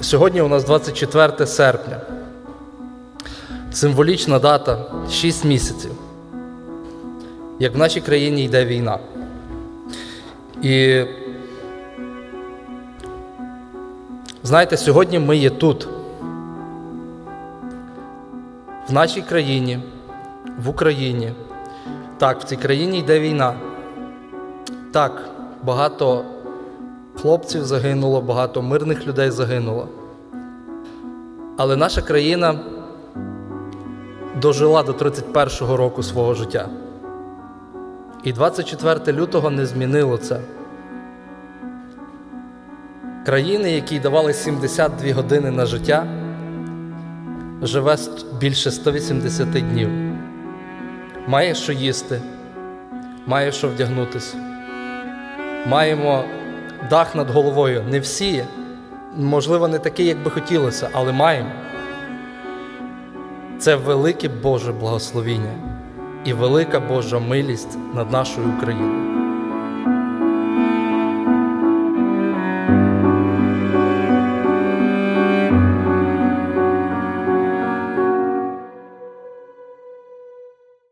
Сьогодні у нас 24 серпня. Символічна дата 6 місяців. Як в нашій країні йде війна. І знаєте, сьогодні ми є тут, в нашій країні, в Україні. Так, в цій країні йде війна. Так, багато хлопців загинуло, багато мирних людей загинуло. Але наша країна дожила до 31-го року свого життя. І 24 лютого не змінило це. Країни, якій давали 72 години на життя, живе більше 180 днів. Має що їсти, має що вдягнутися. Маємо дах над головою. Не всі, можливо, не такий, як би хотілося, але маємо. Це велике Боже благословіння і велика Божа милість над нашою Україною.